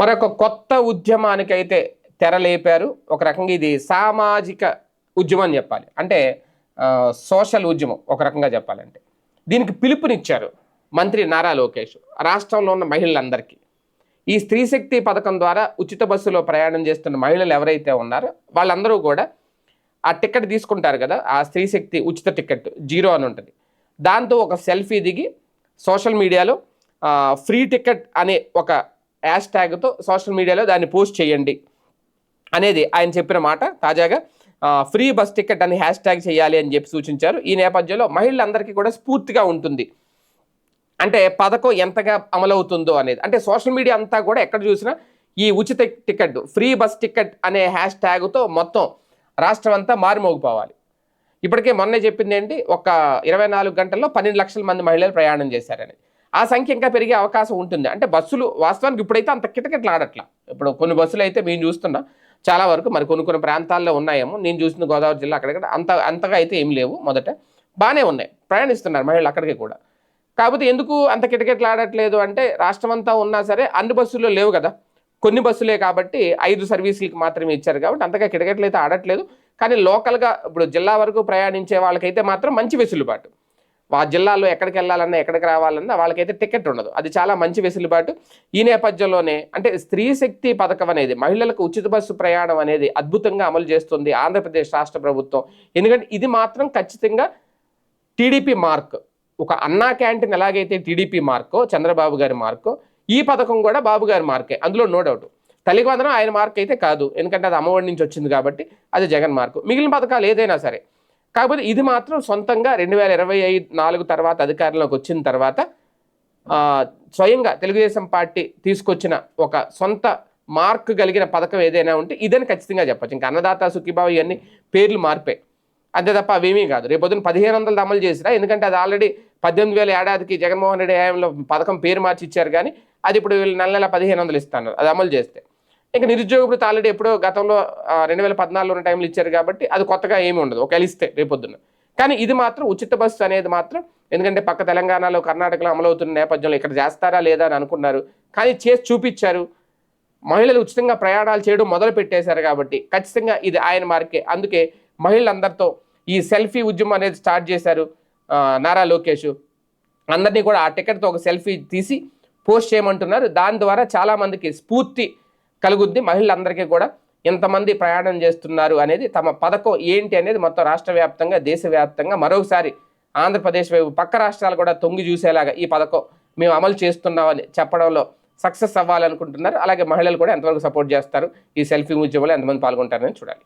మరొక కొత్త ఉద్యమానికి అయితే తెరలేపారు. ఒక రకంగా ఇది సామాజిక ఉద్యమం అని చెప్పాలి. అంటే సోషల్ ఉద్యమం ఒక రకంగా చెప్పాలంటే. దీనికి పిలుపునిచ్చారు మంత్రి నారా లోకేష్ రాష్ట్రంలో ఉన్న మహిళలందరికీ. ఈ స్త్రీ శక్తి పథకం ద్వారా ఉచిత బస్సులో ప్రయాణం చేస్తున్న మహిళలు ఎవరైతే ఉన్నారో వాళ్ళందరూ కూడా ఆ టికెట్ తీసుకుంటారు కదా ఆ స్త్రీ శక్తి ఉచిత టికెట్ జీరో అని ఉంటుంది. దాంతో ఒక సెల్ఫీ దిగి సోషల్ మీడియాలో ఫ్రీ టికెట్ అనే ఒక హ్యాష్ ట్యాగ్తో సోషల్ మీడియాలో దాన్ని పోస్ట్ చేయండి అనేది ఆయన చెప్పిన మాట. తాజాగా ఫ్రీ బస్ టికెట్ అని హ్యాష్ ట్యాగ్ చేయాలి అని చెప్పి సూచించారు. ఈ నేపథ్యంలో మహిళలందరికీ కూడా స్ఫూర్తిగా ఉంటుంది. అంటే పథకం ఎంతగా అమలవుతుందో అనేది. అంటే సోషల్ మీడియా అంతా కూడా ఎక్కడ చూసినా ఈ ఉచిత టికెట్ ఫ్రీ బస్ టికెట్ అనే హ్యాష్ ట్యాగ్తో మొత్తం రాష్ట్రం అంతా మారుమోగిపోవాలి. ఇప్పటికే మొన్నే చెప్పింది ఏంటి? ఒక ఇరవై నాలుగు గంటల్లో పన్నెండు లక్షల మంది మహిళలు ప్రయాణం చేశారని. ఆ సంఖ్య ఇంకా పెరిగే అవకాశం ఉంటుంది. అంటే బస్సులు వాస్తవానికి ఇప్పుడైతే అంత కిటకిటలు ఆడట్లా. ఇప్పుడు కొన్ని బస్సులు అయితే మేము చూస్తున్నాం చాలా వరకు మరి కొన్ని కొన్ని ప్రాంతాల్లో ఉన్నాయేమో. నేను చూసిన గోదావరి జిల్లా అక్కడక్కడ అంత అంతగా అయితే ఏం లేవు మొదట. బాగానే ఉన్నాయి. ప్రయాణిస్తున్నారు మహిళలు అక్కడికి కూడా. కాకపోతే ఎందుకు అంత కిటకిట్లు ఆడట్లేదు అంటే రాష్ట్రం అంతా ఉన్నా సరే అన్ని బస్సుల్లో లేవు కదా. కొన్ని బస్సులే కాబట్టి ఐదు సర్వీసులకి మాత్రమే ఇచ్చారు కాబట్టి అంతగా కిటకిటలు అయితే ఆడట్లేదు. కానీ లోకల్గా ఇప్పుడు జిల్లా వరకు ప్రయాణించే వాళ్ళకైతే మాత్రం మంచి వెసులుబాటు. ఆ జిల్లాలో ఎక్కడికి వెళ్ళాలన్నా ఎక్కడికి రావాలన్నా వాళ్ళకైతే టికెట్ ఉండదు. అది చాలా మంచి వెసులుబాటు. ఈ నేపథ్యంలోనే అంటే స్త్రీ శక్తి పథకం అనేది మహిళలకు ఉచిత బస్సు ప్రయాణం అనేది అద్భుతంగా అమలు చేస్తుంది ఆంధ్రప్రదేశ్ రాష్ట్ర ప్రభుత్వం. ఎందుకంటే ఇది మాత్రం ఖచ్చితంగా టీడీపీ మార్క్. ఒక అన్నా క్యాంటీన్ ఎలాగైతే టీడీపీ మార్కో చంద్రబాబు గారి మార్కో ఈ పథకం కూడా బాబు గారి మార్కే. అందులో నో డౌట్. తల్లికి వందనం ఆయన మార్క్ అయితే కాదు. ఎందుకంటే అది అమ్మఒడి నుంచి వచ్చింది కాబట్టి అది జగన్ మార్కు. మిగిలిన పథకాలు ఏదైనా సరే. కాకపోతే ఇది మాత్రం సొంతంగా రెండు వేల ఇరవై ఐదు నాలుగు తర్వాత అధికారంలోకి వచ్చిన తర్వాత స్వయంగా తెలుగుదేశం పార్టీ తీసుకొచ్చిన ఒక సొంత మార్క్ కలిగిన పథకం ఏదైనా ఉంటే ఇదని ఖచ్చితంగా చెప్పచ్చు. ఇంకా అన్నదాత సుఖీబాబు ఇవన్నీ పేర్లు మార్పే. అంతే తప్ప అవేమీ కాదు. రేపు పొద్దున్న పదిహేను వందలు అమలు చేసినా ఎందుకంటే అది ఆల్రెడీ పద్దెనిమిది వేల ఏడాదికి జగన్మోహన్ రెడ్డి హయాంలో పథకం పేరు మార్చి ఇచ్చారు కానీ అది ఇప్పుడు వీళ్ళు నెల నెల పదిహేను వందలు ఇస్తాను అది అమలు చేస్తే. ఇంకా నిరుద్యోగ ఆల్రెడీ ఎప్పుడో గతంలో రెండు వేల పద్నాలుగులో ఉన్న టైంలో ఇచ్చారు కాబట్టి అది కొత్తగా ఏమీ ఉండదు. ఒకవేళ ఇస్తే రేపొద్దున. కానీ ఇది మాత్రం ఉచిత బస్సు అనేది మాత్రం ఎందుకంటే పక్క తెలంగాణలో కర్ణాటకలో అమలవుతున్న నేపథ్యంలో ఇక్కడ చేస్తారా లేదా అని అనుకున్నారు. కానీ చేసి చూపించారు. మహిళలు ఉచితంగా ప్రయాణాలు చేయడం మొదలు పెట్టేశారు కాబట్టి ఖచ్చితంగా ఇది ఆయన మార్కే. అందుకే మహిళలందరితో ఈ సెల్ఫీ ఉద్యమం అనేది స్టార్ట్ చేశారు నారా లోకేష్. అందరినీ కూడా ఆ టికెట్తో ఒక సెల్ఫీ తీసి పోస్ట్ చేయమంటున్నారు. దాని ద్వారా చాలామందికి స్ఫూర్తి కలుగుద్ది. మహిళలందరికీ కూడా ఎంతమంది ప్రయాణం చేస్తున్నారు అనేది తమ పథకం ఏంటి అనేది మొత్తం రాష్ట్ర వ్యాప్తంగా దేశవ్యాప్తంగా మరొకసారి ఆంధ్రప్రదేశ్ వైపు పక్క రాష్ట్రాలు కూడా తొంగి చూసేలాగా ఈ పథకం మేము అమలు చేస్తున్నామని చెప్పడంలో సక్సెస్ అవ్వాలనుకుంటున్నారు. అలాగే మహిళలు కూడా ఎంతవరకు సపోర్ట్ చేస్తారు. ఈ సెల్ఫీ ఉద్యమంలో ఎంతమంది పాల్గొంటారని చూడాలి.